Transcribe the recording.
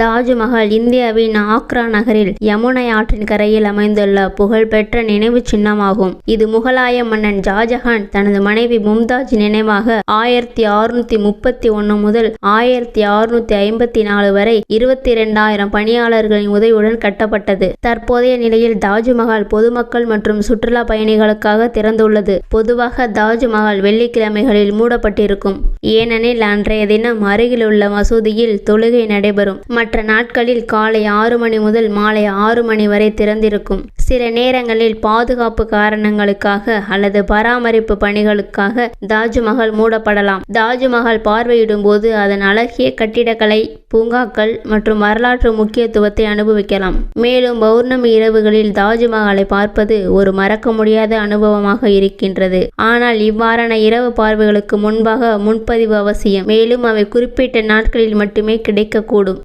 தாஜ்மஹால் இந்தியாவின் ஆக்ரா நகரில் யமுனை ஆற்றின் கரையில் அமைந்துள்ள புகழ்பெற்ற நினைவு சின்னமாகும். இது முகலாய மன்னன் ஷாஜஹான் தனது மனைவி மும்தாஜ் நினைவாக ஆயிரத்தி அறுநூத்தி முப்பத்தி ஒன்று முதல் ஆயிரத்தி அறுநூத்தி ஐம்பத்தி நாலு வரை இருபத்தி இரண்டாயிரம் பணியாளர்களின் உதவியுடன் கட்டப்பட்டது. தற்போதைய நிலையில் தாஜ்மஹால் பொதுமக்கள் மற்றும் சுற்றுலா பயணிகளுக்காக திறந்துள்ளது. பொதுவாக தாஜ்மஹால் வெள்ளிக்கிழமைகளில் மூடப்பட்டிருக்கும். ஏனெனில் அன்றைய தினம் அருகிலுள்ள மசூதியில் தொழுகை நடைபெறும். மற்ற நாட்களில் காலை ஆறு மணி முதல் மாலை ஆறு மணி வரை திறந்திருக்கும். சில நேரங்களில் பாதுகாப்பு காரணங்களுக்காக அல்லது பராமரிப்பு பணிகளுக்காக தாஜ்மஹால் மூடப்படலாம். தாஜ்மஹால் பார்வையிடும் போது அதன் அழகிய கட்டிடக்கலை பூங்காக்கள் மற்றும் வரலாற்று முக்கியத்துவத்தை அனுபவிக்கலாம். மேலும் பௌர்ணமி இரவுகளில் தாஜ்மஹாலை பார்ப்பது ஒரு மறக்க முடியாத அனுபவமாக இருக்கின்றது. ஆனால் இவ்வாறான இரவு பார்வைகளுக்கு முன்பாக முன்பதிவு அவசியம். மேலும் அவை குறிப்பிட்ட நாட்களில் மட்டுமே கிடைக்கக்கூடும்.